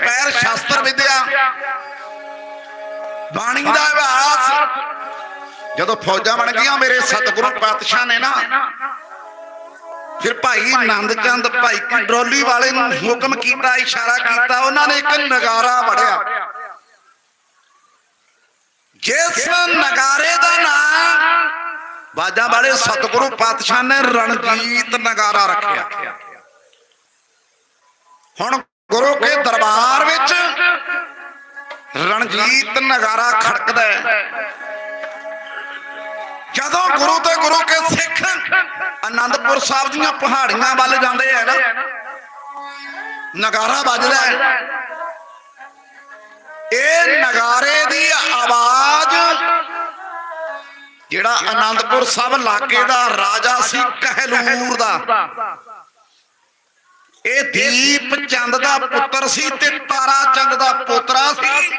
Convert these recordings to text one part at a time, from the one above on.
ਪੈਰ ਸ਼ਾਸਤਰ ਵਿਦਿਆ। ਬਾਣੀ ਦਾ ਅਭਿਆਸ। ਜਦੋਂ ਫੌਜਾਂ ਬਣ ਗਈਆਂ, ਮੇਰੇ ਸਤਿਗੁਰੂ ਪਾਤਸ਼ਾਹ ਨੇ ਨਾ, ਫਿਰ ਭਾਈ ਆਨੰਦ ਚੰਦ, ਭਾਈ ਕੰਡਰੋਲੀ ਵਾਲੇ ਨੂੰ ਹੁਕਮ ਕੀਤਾ, ਇਸ਼ਾਰਾ ਕੀਤਾ, ਉਹਨਾਂ ਨੇ ਇੱਕ ਨਗਾਰਾ ਵੜਿਆ। ਜਿਸ ਨਗਾਰੇ ਦਾ ਨਾਮ ਬਾਜਾ ਵਾਲੇ ਸਤਿਗੁਰੂ ਪਾਤਸ਼ਾਹ ਨੇ ਰਣਜੀਤ ਨਗਾਰਾ ਰੱਖਿਆ। ਹੁਣ ਗੁਰੂ ਕੇ ਦਰਬਾਰ ਵਿੱਚ ਰਣਜੀਤ ਨਗਾਰਾ ਖੜਕਦਾ ਹੈ। ਜਦੋਂ ਗੁਰੂ ਤੇ ਗੁਰੂ ਕੇ ਸਿੱਖ ਆਨੰਦਪੁਰ ਸਾਹਿਬ ਦੀਆਂ ਪਹਾੜੀਆਂ ਵੱਲ ਜਾਂਦੇ ਆ ਨਾ ਨਗਾਰਾ ਵੱਜਦਾ ਹੈ। ਇਹ ਨਗਾਰੇ ਦੀ ਆਵਾਜ਼ ਜਿਹੜਾ ਆਨੰਦਪੁਰ ਸਾਹਿਬ ਇਲਾਕੇ ਦਾ ਰਾਜਾ ਸੀ ਕਹਿਲੂਰ ਦਾ। ਇਹ ਦੀਪ ਚੰਦ ਦਾ ਪੁੱਤਰ ਸੀ ਤੇ ਤਾਰਾ ਚੰਦ ਦਾ ਪੋਤਰਾ ਸੀ।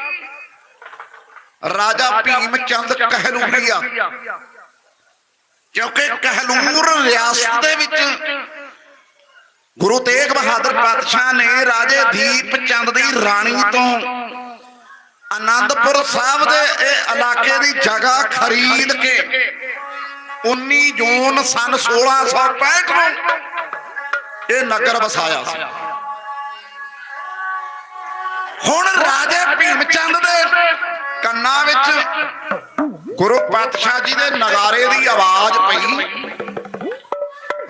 ਰਾਜਾ ਭੀਮ ਚੰਦ ਕਹਿਲੂਰੀਆ ਕਿਉਂਕਿ ਕਹਿਲੂਰ ਰਿਆਸਤ ਦੇ ਵਿੱਚ ਗੁਰੂ ਤੇਗ ਬਹਾਦਰ ਪਾਤਸ਼ਾਹ ਨੇ ਰਾਜੇ ਦੀਪ ਚੰਦ ਦੀ ਰਾਣੀ ਤੋਂ ਆਨੰਦਪੁਰ ਸਾਹਿਬ ਦੇ ਇਹ ਇਲਾਕੇ ਦੀ ਜਗ੍ਹਾ ਖਰੀਦ ਕੇ 19 ਜੂਨ ਸਨ 1665 ਨੂੰ ਇਹ ਨਗਰ ਵਸਾਇਆ ਸੀ। ਹੁਣ ਰਾਜੇ ਭੀਮ ਚੰਦ ਦੇ ਕੰਨਾਂ ਵਿੱਚ ਗੁਰੂ ਪਾਤਸ਼ਾਹ ਜੀ ਦੇ ਨਗਾਰੇ ਦੀ ਆਵਾਜ਼ ਪਈ।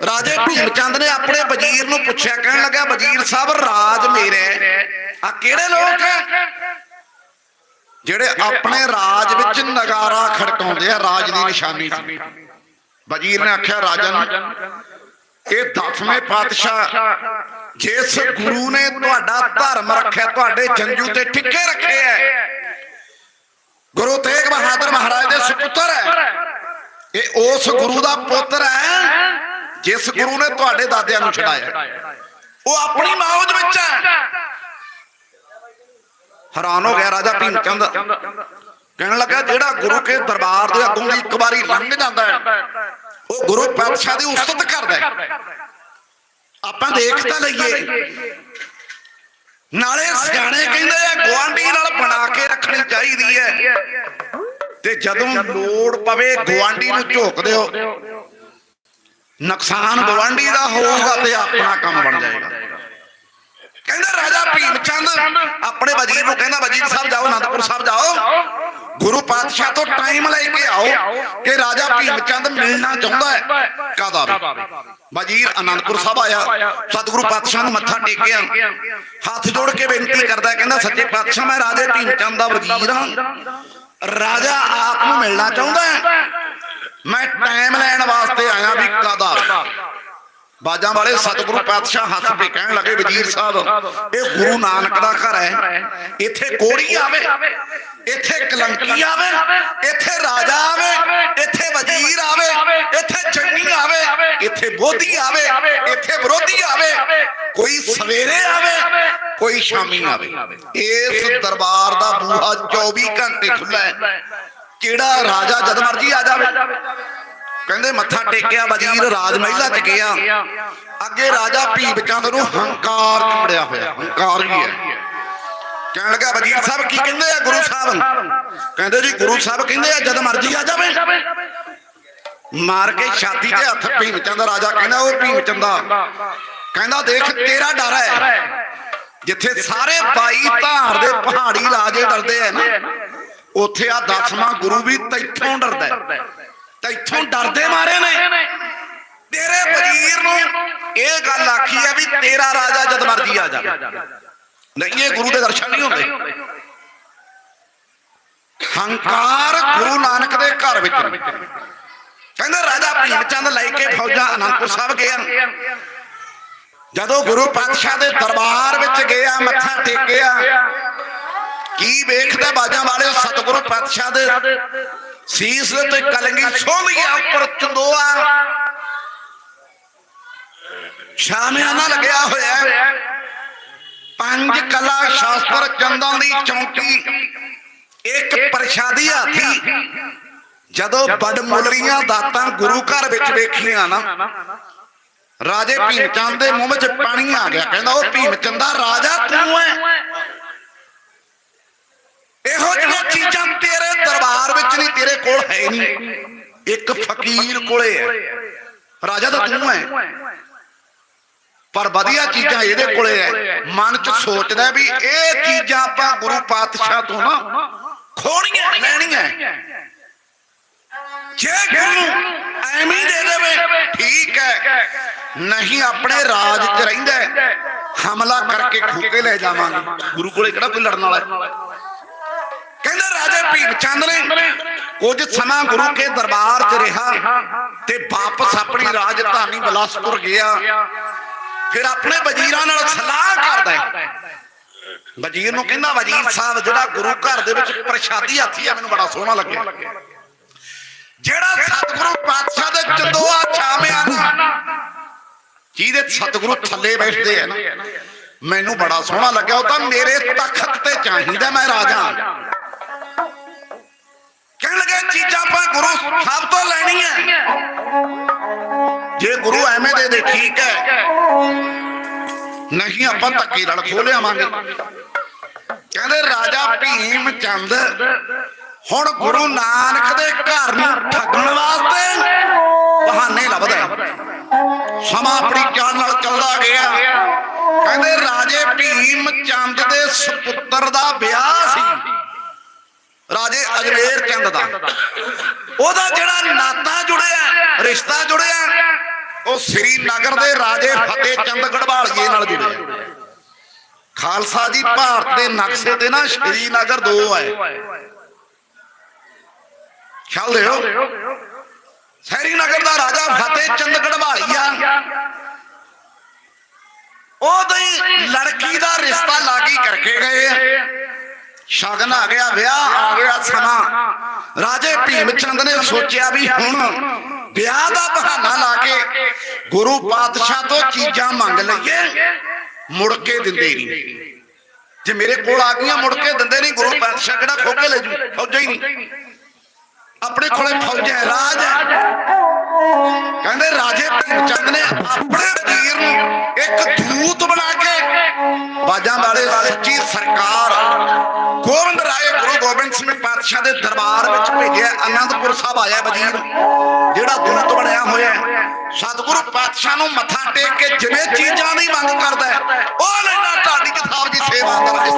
ਰਾਜੇ ਭੀਮ ਚੰਦ ਨੇ ਆਪਣੇ ਵਜ਼ੀਰ ਨੂੰ ਪੁੱਛਿਆ, ਕਹਿਣ ਲੱਗਾ ਵਜ਼ੀਰ ਸਾਹਿਬ, ਰਾਜ ਮੇਰੇ ਆ, ਕਿਹੜੇ ਲੋਕ ਹੈ ਜਿਹੜੇ ਆਪਣੇ ਰਾਜ ਵਿੱਚ ਨਗਾਰਾ ਖੜਕਾਉਂਦੇ ਆ, ਰਾਜ ਦੀ ਨਿਸ਼ਾਨੀ ਸੀ ਵਜ਼ੀਰ ਨੇ ਆਖਿਆ ਰਾਜਨ ਇਹ ਦਸਵੇਂ ਪਾਤਸ਼ਾਹ ਜਿਸ ਗੁਰੂ ਨੇ ਤੁਹਾਡਾ ਧਰਮ ਰੱਖਿਆ ਤੁਹਾਡੇ ਜੰਜੂ ਤੇ ਠਿੱਕੇ ਰੱਖੇ ਐ ਗੁਰੂ ਤੇਗ ਬਹਾਦਰ ਮਹਾਰਾਜ ਦੇ ਸੁਪੁੱਤਰ ਹੈ। ਇਹ ਉਸ ਗੁਰੂ ਦਾ ਪੁੱਤਰ ਹੈ ਜਿਸ ਗੁਰੂ ਨੇ ਤੁਹਾਡੇ ਦਾਦਿਆਂ ਨੂੰ ਛਡਾਇਆ। ਉਹ ਆਪਣੀ ਮੌਜ ਵਿੱਚ ਹੈ। ਹੈਰਾਨ ਹੋ ਗਿਆ ਰਾਜਾ ਭੀਮ ਚੰਦ ਕਹਿਣ ਲੱਗਾ ਜਿਹੜਾ ਗੁਰੂ ਕੇ ਦਰਬਾਰ ਦੇ ਅੱਗੋਂ ਦੀ ਇੱਕ ਵਾਰੀ ਲੰਘ ਜਾਂਦਾ ਹੈ। ਉਹ ਗੁਰੂ ਪਾਤਸ਼ਾਹ ਦੀ ਉਸਤਤ ਕਰਦਾ ਆਪਾਂ ਦੇਖ ਤਾਂ ਲਈਏ। ਨਾਲੇ ਸਿਆਣੇ ਕਹਿੰਦੇ ਆ ਗਵਾਂਢੀ ਨਾਲ ਬਣਾ ਕੇ ਰੱਖਣੀ ਚਾਹੀਦੀ ਹੈ। ਤੇ ਜਦੋਂ ਲੋੜ ਪਵੇ ਗਵਾਂਢੀ ਨੂੰ ਝੋਕ ਦਿਓ। ਨੁਕਸਾਨ ਗਵਾਂਢੀ ਦਾ ਹੋਊਗਾ ਤੇ ਆਪਣਾ ਕੰਮ ਬਣ ਜਾਏਗਾ। ਕਹਿੰਦਾ ਰਾਜਾ ਭੀਮ ਚੰਦ ਆਪਣੇ ਵਜ਼ੀਰ ਨੂੰ ਕਹਿੰਦਾ ਵਜ਼ੀਰ ਸਾਹਿਬ ਜਾਓ ਅਨੰਦਪੁਰ ਸਾਹਿਬ ਜਾਓ। ਗੁਰੂ ਪਾਤਸ਼ਾਹ ਤੋਂ ਟਾਈਮ ਲੈ ਕੇ ਆਓ ਕਿ ਰਾਜਾ ਭੀਮ ਚੰਦ ਮਿਲਣਾ ਚਾਹੁੰਦਾ ਹੈ। ਕਾਦਾ ਵੀ? ਵਜ਼ੀਰ ਅਨੰਦਪੁਰ ਸਾਹਿਬ ਆਇਆ। ਸਤਿਗੁਰੂ ਪਾਤਸ਼ਾਹ ਨੂੰ ਮੱਥਾ ਟੇਕਿਆ। ਹੱਥ ਜੋੜ ਕੇ ਬੇਨਤੀ ਕਰਦਾ ਕਹਿੰਦਾ, ਸੱਚੇ ਪਾਤਸ਼ਾਹ, ਮੈਂ ਰਾਜੇ ਭੀਮ ਚੰਦ ਦਾ ਵਜ਼ੀਰ ਹਾਂ। ਰਾਜਾ ਆਪ ਨੂੰ ਮਿਲਣਾ ਚਾਹੁੰਦਾ ਹੈ। ਮੈਂ ਟਾਈਮ ਲੈਣ ਵਾਸਤੇ ਆਇਆ ਵੀ ਕਾਦਾ ਬਾਜਾਂ ਵਾਲੇ ਸਤਿਗੁਰੂ ਪਾਤਸ਼ਾਹ ਹੱਥ ਤੇ ਕਹਿਣ ਲੱਗੇ, ਵਜ਼ੀਰ ਸਾਹਿਬ, ਇਹ ਗੁਰੂ ਨਾਨਕ ਦਾ ਘਰ ਹੈ। ਇੱਥੇ ਕੋੜੀ ਆਵੇ, ਇੱਥੇ ਕਲੰਕੀ ਆਵੇ, ਇੱਥੇ ਰਾਜਾ ਆਵੇ, ਇੱਥੇ ਵਜ਼ੀਰ ਆਵੇ, ਇੱਥੇ ਚੰਨੀ ਆਵੇ, ਇੱਥੇ ਬੋਧੀ ਆਵੇ, ਇੱਥੇ ਵਿਰੋਧੀ ਆਵੇ, ਕੋਈ ਸਵੇਰੇ ਆਵੇ, ਕੋਈ ਸ਼ਾਮੀ ਆਵੇ। ਇਸ ਦਰਬਾਰ ਦਾ ਬੂਹਾ 24 ਘੰਟੇ ਖੁੱਲਾ ਹੈ। ਕਿਹੜਾ ਰਾਜਾ ਜਦ ਮਰਜ਼ੀ ਆ ਜਾਵੇ। ਕਹਿੰਦੇ ਮੱਥਾ ਟੇਕਿਆ, ਵਜ਼ੀਰ ਰਾਜ ਮਹਿਲਾ ਚ ਗਿਆ। ਅੱਗੇ ਰਾਜਾ ਭੀਮ ਚੰਦ ਨੂੰ ਹੰਕਾਰ ਚੁੰਬੜਿਆ ਹੋਇਆ, ਹੰਕਾਰ ਵੀ ਹੈ। ਕਹਿਣ ਲੱਗਾ, ਵਜ਼ੀਰ ਸਾਹਿਬ, ਕੀ ਕਹਿੰਦੇ ਆ ਗੁਰੂ ਸਾਹਿਬ? ਕਹਿੰਦੇ ਜੀ, ਗੁਰੂ ਸਾਹਿਬ ਕਹਿੰਦੇ ਆ, ਜਦ ਮਰਜ਼ੀ ਆ ਜਾਵੇ। ਮਾਰ ਕੇ ਛਾਤੀ ਤੇ ਹੱਥ ਭੀਮ ਚੰਦ ਰਾਜਾ ਕਹਿੰਦਾ, ਉਹ ਭੀਮ ਚੰਦਾ ਕਹਿੰਦਾ, ਦੇਖ, ਤੇਰਾ ਡਰ ਹੈ। ਜਿੱਥੇ ਸਾਰੇ 22 ਧਾਰ ਦੇ ਪਹਾੜੀ ਰਾਜੇ ਡਰਦੇ ਆ ਨਾ, ਉੱਥੇ ਆ ਦਸਵਾਂ ਗੁਰੂ ਵੀ ਤੈਥੋਂ ਡਰਦਾ ਹੈ। ਤੈਥੋਂ ਡਰਦੇ ਮਾਰੇ ਨੇ। ਤੇਰੇ ਵਜ਼ੀਰ ਨੂੰ ਇਹ ਗੱਲ ਆਖੀ ਹੈ ਵੀ ਤੇਰਾ ਰਾਜਾ ਜਦ ਮਰਜ਼ੀ ਆ ਜਾਵੇ। ਨਹੀਂ ਇਹ ਗੁਰੂ ਦੇ ਦਰਸ਼ਨ ਨਹੀਂ ਹੁੰਦੇ। ਹੰਕਾਰ ਗੁਰੂ ਨਾਨਕ ਦੇ ਘਰ ਵਿੱਚ। ਕਹਿੰਦਾ ਰਾਜਾ ਭੀਮ ਚੰਦ ਲੈ ਕੇ ਫੌਜਾਂ ਅਨੰਦਪੁਰ ਸਾਹਿਬ ਗਿਆ ਜਦੋਂ ਗੁਰੂ ਪਾਤਸ਼ਾਹ ਦੇ ਦਰਬਾਰ ਵਿੱਚ ਗਿਆ ਮੱਥਾ ਟੇਕਿਆ। ਕੀ ਵੇਖਦਾ ਬਾਜਾਂ ਵਾਲੇ ਸਤਿਗੁਰੂ ਪਾਤਸ਼ਾਹ ਦੇ ਸੀਸ ਦੇ ਤੇ ਕਲੰਗੀ ਸੋਹਣੀਆਂ ਉੱਪਰ ਚੰਦੋਆ। ਸ਼ਾਮਿਆਨਾ ਲੱਗਿਆ ਹੋਇਆ ਪੰਜ ਕਲਾ ਸ਼ਾਸਤਰ ਚੰਦਾਂ ਦੀ ਚੌਂਕੀ। ਇੱਕ ਪ੍ਰਸ਼ਾਦੀ ਹਾਥੀ। ਜਦੋਂ ਬੜ ਮੁੱਲੀਆਂ ਦਾਤਾਂ ਗੁਰੂ ਘਰ ਵਿੱਚ ਵੇਖੀਆਂ ਨਾ, ਰਾਜੇ ਭੀਮ ਚੰਦ ਦੇ ਮੂੰਹ ਵਿੱਚ ਪਾਣੀ ਆ ਗਿਆ। ਕਹਿੰਦਾ, ਉਹ ਭੀਮ ਚੰਦਾ, ਰਾਜਾ ਤੂੰ ਹੈ ਕੋਲ ਹੈ ਨਹੀਂ ਇੱਕ ਫਕੀਰ ਕੋਲੇ ਹੈ। ਰਾਜਾ ਤਾਂ ਤੂੰ ਹੈ। ਪਰ ਵਧੀਆ ਚੀਜ਼ਾਂ ਇਹਦੇ ਕੋਲੇ ਹੈ। ਮਨ ਚ ਸੋਚਦਾ ਵੀ ਇਹ ਚੀਜ਼ਾਂ ਆਪਾਂ ਗੁਰੂ ਪਾਤਸ਼ਾਹ ਤੋਂ ਨਾ ਖੋਣੀਆਂ ਲੈਣੀਆਂ ਜੇ ਗੁਰੂ ਐਵੇਂ ਦੇ ਦੇਵੇ ਠੀਕ ਹੈ। ਨਹੀਂ ਆਪਣੇ ਰਾਜ 'ਚ ਰਹਿੰਦਾ ਹਮਲਾ ਕਰਕੇ ਖੂਕੇ ਲੈ ਜਾਵਾਂਗੇ। ਗੁਰੂ ਕੋਲੇ ਕਿਹੜਾ ਕੋਈ ਲੜਨ ਵਾਲਾ? ਕਹਿੰਦੇ ਰਾਜੇ ਭੀਮ ਚੰਦ ਨੇ ਕੁਝ ਸਮਾਂ ਗੁਰੂ ਕੇ ਦਰਬਾਰ 'ਚ ਰਿਹਾ ਤੇ ਵਾਪਸ ਆਪਣੀ ਰਾਜਧਾਨੀ ਬਲਾਸਪੁਰ ਗਿਆ। ਫਿਰ ਆਪਣੇ ਵਜ਼ੀਰਾਂ ਨਾਲ ਸਲਾਹ ਕਰਦਾ ਹੈ। ਵਜ਼ੀਰ ਨੂੰ ਕਹਿੰਦਾ, ਵਜ਼ੀਰ ਸਾਹਿਬ, ਜਿਹੜਾ ਗੁਰੂ ਘਰ ਦੇ ਵਿੱਚ ਪ੍ਰਸ਼ਾਦੀ ਹੱਥੀ ਆ, ਮੈਨੂੰ ਬੜਾ ਸੋਹਣਾ ਲੱਗਿਆ। ਜਿਹੜਾ ਸਤਿਗੁਰੂ ਪਾਤਸ਼ਾਹ ਦੇ ਚੰਦੋਆ ਛਾਮਿਆ ਨਾ, ਜਿਹਦੇ ਸਤਿਗੁਰੂ ਥੱਲੇ ਬੈਠਦੇ ਆ ਨਾ, ਮੈਨੂੰ ਬੜਾ ਸੋਹਣਾ ਲੱਗਿਆ। ਉਹ ਤਾਂ ਮੇਰੇ ਤਖਤ ਤੇ ਚਾਹੀਦਾ ਮੈਂ ਰਾਜਾ। ਕਹਿਣ ਲੱਗੇ ਚੀਜ਼ਾਂ ਆਪਾਂ ਗੁਰੂ ਸਾਹਿਬ ਤੋਂ ਲੈਣੀਆਂ। ਜੇ ਗੁਰੂ ਐਵੇਂ ਦੇ ਦੇ, ਠੀਕ ਹੈ। ਨਹੀਂ, ਆਪਾਂ ਧੱਕੇ ਨਾਲ ਖੋਹ ਲਿਆਵਾਂਗੇ। ਕਹਿੰਦੇ ਰਾਜਾ ਭੀਮ ਚੰਦ ਹੁਣ ਗੁਰੂ ਨਾਨਕ ਦੇ ਘਰ ਨੂੰ ਠੱਗਣ ਵਾਸਤੇ ਬਹਾਨੇ ਲੱਭਦਾ ਸਮਾਂ ਆਪਣੀ ਚਾਲ ਨਾਲ ਚੱਲਦਾ ਗਿਆ। ਕਹਿੰਦੇ ਰਾਜੇ ਭੀਮ ਚੰਦ ਦੇ ਸੁਪੁੱਤਰ ਦਾ ਵਿਆਹ ਸੀ। ਰਾਜੇ ਅਜਮੇਰ ਚੰਦ ਦਾ। ਉਹਦਾ ਜਿਹੜਾ ਨਾਤਾ ਜੁੜਿਆ ਰਿਸ਼ਤਾ ਜੁੜਿਆ ਉਹ ਸ੍ਰੀਨਗਰ ਦੇ ਰਾਜੇ ਫਤਿਹ ਚੰਦ ਗੜਵਾਲੀਏ ਨਾਲ ਜੁੜਿਆ ਖਾਲਸਾ ਜੀ ਭਾਰਤ ਦੇ ਨਕਸ਼ੇ ਤੇ ਨਾ ਸ੍ਰੀਨਗਰ ਦੋ ਹੈ ਖਿਆਲ ਦਿਓ ਸ੍ਰੀਨਗਰ ਦਾ ਰਾਜਾ ਫਤਿਹ ਚੰਦ ਗੜਵਾਲੀਆ ਉਹਦੀ ਲੜਕੀ ਦਾ ਰਿਸ਼ਤਾ ਲਾਗੀ ਕਰਕੇ ਗਏ ਆ ਸ਼ਗਨ ਆ ਗਿਆ ਵਿਆਹ ਆ ਗਿਆ ਸਮਾਂ ਰਾਜੇ ਭੀਮ ਚੰਦ ਨੇ ਸੋਚਿਆ ਵੀ ਹੁਣ ਵਿਆਹ ਦਾ ਬਹਾਨਾ ਲਾ ਕੇ ਗੁਰੂ ਪਾਤਸ਼ਾਹ ਤੋਂ ਚੀਜ਼ਾਂ ਮੰਗ ਲਈਏ। ਮੁੜ ਕੇ ਦਿੰਦੇ ਨਹੀਂ। ਜੇ ਮੇਰੇ ਕੋਲ ਆ ਗਈਆਂ ਮੁੜ ਕੇ ਦਿੰਦੇ ਨਹੀਂ। ਗੁਰੂ ਪਾਤਸ਼ਾਹ ਕਿਹੜਾ ਖੋ ਕੇ ਲੈ ਜੂ। ਫੌਜਾਂ ਹੀ ਨਹੀਂ। ਆਪਣੇ ਕੋਲੇ ਫੌਜ ਹੈ। ਰਾਜ ਹੈ। ਕਹਿੰਦੇ ਰਾਜੇ ਚੰਦ ਨੇ ਆਪਣੇ ਵਜ਼ੀਰ ਨੂੰ ਇੱਕ ਦੂਤ ਬਣਾ ਕੇ ਬਾਜਾਂ ਵਾਲੇ ਸੱਚੀ ਸਰਕਾਰ ਗੋਬਿੰਦ ਰਾਏ ਗੁਰੂ ਗੋਬਿੰਦ ਸਿੰਘ ਪਾਤਸ਼ਾਹ ਦੇ ਦਰਬਾਰ ਵਿੱਚ ਭੇਜਿਆ ਅਨੰਦਪੁਰ ਸਾਹਿਬ ਆਇਆ ਵਜ਼ੀਰ ਜਿਹੜਾ ਦੂਤ ਬਣਿਆ ਹੋਇਆ ਸਤਿਗੁਰੂ ਪਾਤਸ਼ਾਹ ਨੂੰ ਮੱਥਾ ਟੇਕ ਕੇ ਜਿਵੇਂ ਚੀਜ਼ਾਂ ਦੀ ਮੰਗ ਕਰਦਾ ਹੈ, ਉਹ ਲੈਣਾ ਢਾਡੀ ਕਿਤਾਬ ਦੀ ਸੇਵਾ ਕਰ ਇਸ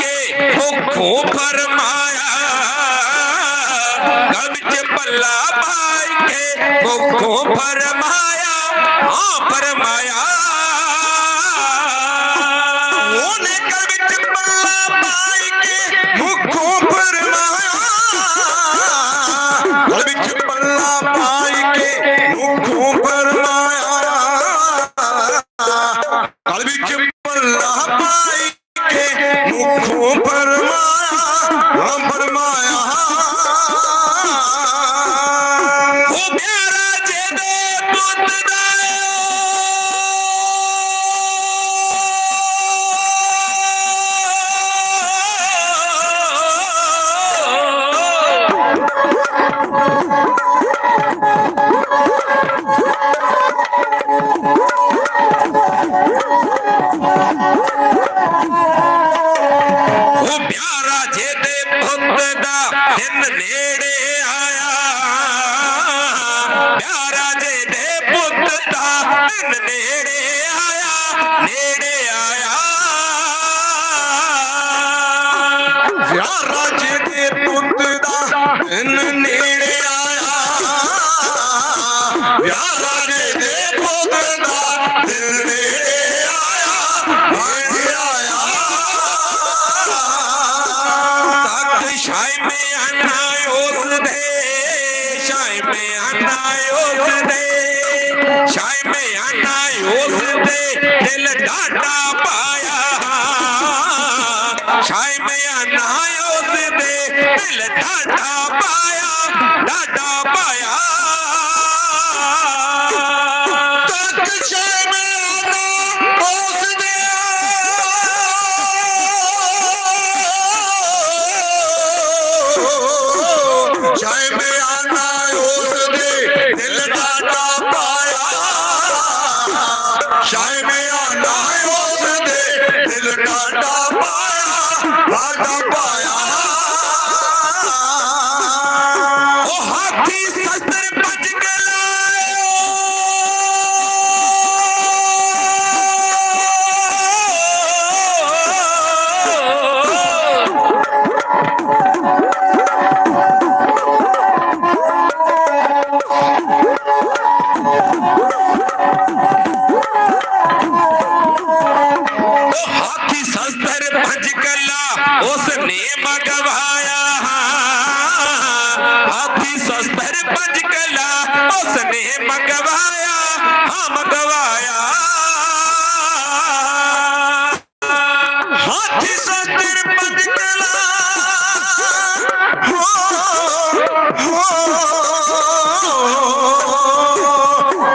ਕੇ ਭੁੱਖੋਂ ਫਰਮਾਇਆ। ਘਰ ਵਿੱਚ ਬੱਲਾ ਪਾਈ ਕੇ ਭੁੱਖੋਂ ਫਰਮਾਇਆ। ਹਾਂ, ਫਰਮਾਇਆ। ਉਹਨੇ ਕਰ ਵਿੱਚ ਪੱਲਾ ਪਾਈ ਕੇ ਮੁਖੋਂ ਫਰਮਾਇਆ। ਗਲ ਵਿੱਚ ਪੱਲਾ ਪਾਈ ਕੇ ਮੁਖੋਂ ਫਰਮਾਇਆ। ਗਲ ਵਿੱਚ ਪੱਲਾ ਪਾਈ ਹਾਂ ਫਰਮਾਇਆ ਰਾਜੇ ਦੇ ਪੁੱਤ ਦਾ ਦਿਨ ਨੇੜੇ ਆਇਆ ਨੇੜੇ ਆਇਆ। ਵਿਆਹ ਰਾਜੇ ਦੇ ਪੁੱਤ ਦਾ ਦਿਨ ਨੇੜੇ ਆਇਆ। ਵਿਆਹ ਰਾਜੇ ਦੇ ਪੁੱਤ ਦਾ ਦਿਨ ਨੇੜੇ ਆਇਆ। ਦੇ ਦਿਲ ਡਾਟਾ ਪਾਇਆ ਸ਼ਾਇ ਮੇ ਆਨਾ ਉਸ ਦੇ ਦਿਲ ਡਾਟਾ ਪਾਇਆ ਡਾਟਾ ਪਾਇਆ ਤੱਕ ਸ਼ਾਇ ਮੇ ਆਨਾ ਉਸ ਦੇ ਚਾਹੇ ਮੈਂ ਆਨਾ ਉਸ ਦੇ ਦਿਲ ਦਾ Adam ਹਾਥੀ ਸੰਸਤਰ ਭੰਜ ਕੱਲਾ ਉਸ ਨੇ ਮਗਵਾਇਆ ਹਾਥੀ ਸੰਸਤਰ ਭੰਜ ਕੱਲਾ ਉਸ ਨੇ ਮਗਵਾਇਆ ਹਾਂ ਮਗਵਾਇਆ ਹਾਥੀ ਸੰਸਤਰ ਭੰਜ ਕੱਲਾ ਹੋ ਹੋ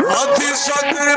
ਹਾਥੀ ਸੰਸਤਰ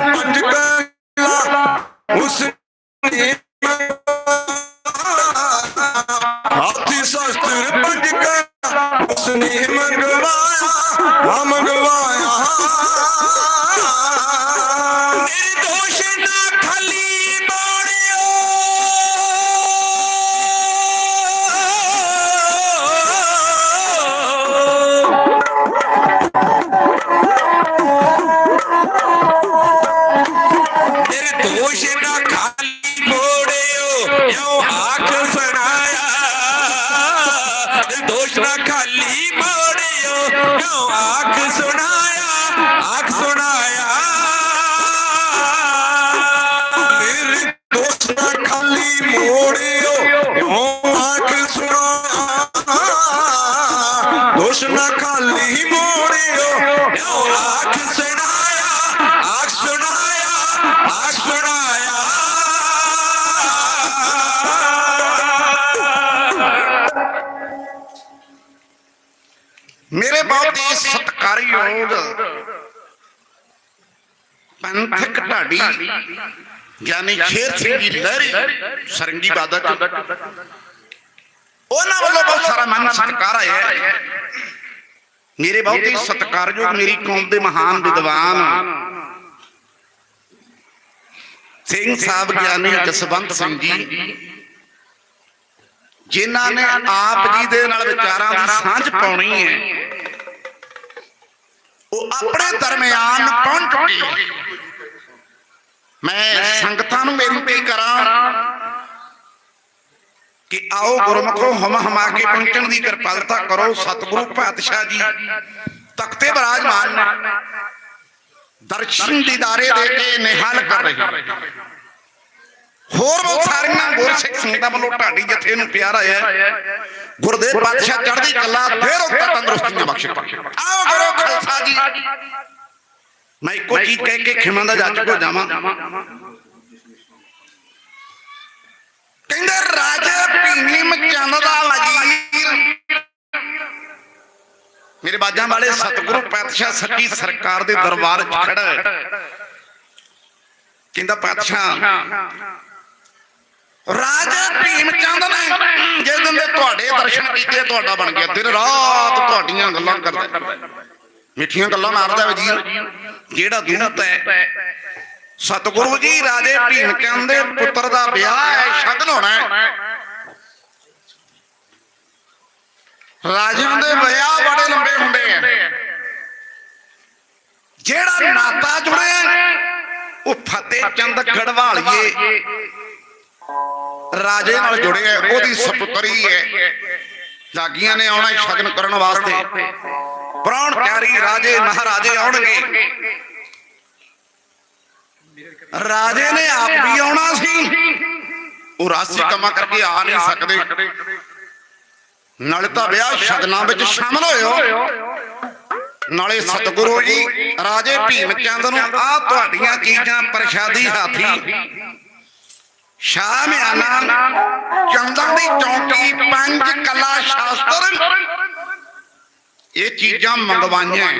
ਯੋ ਆਖ ਪੰਥਕ ਢਾਡੀ ਗਿਆਨੀ ਸ਼ੇਰ ਸਿੰਘ ਜੀ ਲਹਿਰੀ ਸਰੰਗੀ ਬਾਦਤ। ਉਹਨਾਂ ਵੱਲੋਂ ਬਹੁਤ ਸਾਰਾ ਮਨ ਸਤਿਕਾਰ ਆਇਆ ਹੈ। ਮੇਰੇ ਬਹੁਤ ਹੀ ਸਤਿਕਾਰਯੋਗ ਮੇਰੀ ਕੌਮ ਦੇ ਮਹਾਨ ਵਿਦਵਾਨ। ਸਿੰਘ ਸਾਹਿਬ ਗਿਆਨੀ ਜਸਵੰਤ ਸਿੰਘ ਜੀ ਜਿਨ੍ਹਾਂ ਨੇ ਆਪ ਜੀ ਦੇ ਨਾਲ ਵਿਚਾਰਾਂ ਦੀ ਸਾਂਝ ਪਾਉਣੀ ਹੈ। ਉਹ ਆਪਣੇ ਦਰਮਿਆਨ ਪਹੁੰਚ। ਮੈਂ ਸੰਗਤਾਂ ਨੂੰ ਬੇਨਤੀ ਕਰਾਂ ਕਿ ਆਓ ਗੁਰਮਖੋ ਹਮ ਹਮਾ ਕੇ ਪਹੁੰਚਣ ਦੀ ਕਿਰਪਾਲਤਾ ਕਰੋ ਸਤਿਗੁਰੂ ਪਾਤਸ਼ਾਹ ਜੀ ਤਖਤੇ ਬਰਾਜਮਾਨ ਨੇ ਦਰਸ਼ਨ ਦੀਦਾਰੇ ਦੇ ਕੇ ਨਿਹਾਲ ਕਰ ਰਹੇ ਹੋਰ ਬਹੁਤ ਸਾਰੀਆਂ ਗੁਰਸਿੱਖ ਸੰਗਤਾਂ ਵੱਲੋਂ ਢਾਡੀ ਜਥੇ ਨੂੰ ਪਿਆਰ ਆਇਆ ਹੈ। ਗੁਰਦੇਵ ਪਾਤਸ਼ਾਹ ਚੜ੍ਹਦੀ ਕਲਾ ਫੇਰ ਉਹ ਤੰਦਰੁਸਤੀਆਂ ਬਖਸ਼ੇ ਆਓ ਕਰੋ ਖਾਲਸਾ ਜੀ। ਮੈਂ ਇੱਕੋ ਚੀਜ਼ ਕਹਿ ਕੇ ਖਿਮਾਂ ਦਾ ਜੱਜ ਕੋ ਜਾਵਾਂ। ਕਹਿੰਦੇ ਰਾਜਾ ਭੀਮ ਚੰਦ ਦਾ ਵਜ਼ੀਰ। ਮੇਰੇ ਬਾਜਾਂ ਵਾਲੇ ਸਤਿਗੁਰੂ ਪਾਤਸ਼ਾਹ ਸੱਚੀ ਸਰਕਾਰ ਦੇ ਦਰਬਾਰ 'ਚ ਖੜਾ ਕਹਿੰਦਾ ਪਾਤਸ਼ਾਹ ਰਾਜਾ ਭੀਮ ਚੰਦ ਨੇ ਜਿਸ ਦਿਨ ਦੇ ਤੁਹਾਡੇ ਦਰਸ਼ਨ ਕੀਤੇ, ਤੁਹਾਡਾ ਬਣ ਗਿਆ। ਦਿਨ ਰਾਤ ਤੁਹਾਡੀਆਂ ਗੱਲਾਂ ਕਰਦਾ। ਮਿੱਠੀਆਂ ਗੱਲਾਂ ਮਾਰਦਾ ਵਜ਼ੀਰ। ਜਿਹੜਾ ਦੂਤ ਹੈ, ਸਤਿਗੁਰੂ ਜੀ, ਰਾਜੇ ਭੀਮ ਚੰਦ ਦੇ ਪੁੱਤਰ ਦਾ ਵਿਆਹ ਹੈ, ਸ਼ਗਨ ਹੋਣਾ ਹੈ। ਰਾਜਿਆਂ ਦੇ ਵਿਆਹ ਬੜੇ ਲੰਬੇ ਹੁੰਦੇ ਆ। ਜਿਹੜਾ ਨਾਤਾ ਜੁੜਿਆ ਉਹ ਫਤਿਹ ਚੰਦ ਗੜਵਾਲੀਏ। ਰਾਜੇ ਨਾਲ ਜੁੜਿਆ ਉਹਦੀ ਸਪੁੱਤਰੀ ਹੈ। ਜਾਗੀਆਂ ਨੇ ਆਉਣਾ ਸ਼ਗਨ ਕਰਨ ਵਾਸਤੇ। ਪ੍ਰਾਣ ਪਿਆਰੀ ਰਾਜੇ ਮਹਾਰਾਜੇ ਆਉਣਗੇ। ਰਾਜੇ ਨੇ ਆਪ ਵੀ ਆਉਣਾ ਸੀ। ਉਹ ਰਾਸੀ ਕੰਮਾਂ ਕਰਕੇ ਆ ਨਹੀਂ ਸਕਦੇ। ਨਾਲੇ ਤਾਂ ਵਿਆਹ ਸ਼ਗਨਾਂ ਵਿੱਚ ਸ਼ਾਮਲ ਹੋਇਓ ਨਾਲੇ ਸਤਿਗੁਰੂ ਜੀ ਰਾਜੇ ਭੀਮ ਚੰਦ ਨੂੰ ਆ ਤੁਹਾਡੀਆਂ ਚੀਜ਼ਾਂ ਪ੍ਰਸ਼ਾਦੀ ਹਾਥੀ। ਸ਼ਾਮਿਆਨਾ ਚੰਦਨ ਦੀ ਚੌਂਕੀ, ਪੰਜ ਕਲਾ ਸ਼ਾਸਤਰ। ਇਹ ਚੀਜ਼ਾਂ ਮੰਗਵਾਈਆਂ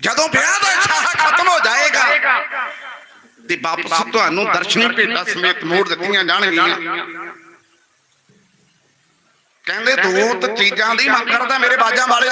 ਜਦੋਂ ਵਿਆਹ ਦਾ ਸ਼ਾਹ ਖਤਮ ਹੋ ਜਾਏਗਾ, ਤੇ ਵਾਪਸ ਤੁਹਾਨੂੰ ਦਰਸ਼ਨੀ ਭੇਟਾ ਸਮੇਤ ਮੋੜ ਦਿੱਤੀਆਂ ਜਾਣਗੀਆਂ। ਕਹਿੰਦੇ, ਦੋ ਤੇ ਚੀਜ਼ਾਂ ਦੀ ਮੰਗ ਕਰਦਾ ਮੇਰੇ ਬਾਜਾਂ ਵਾਲੇ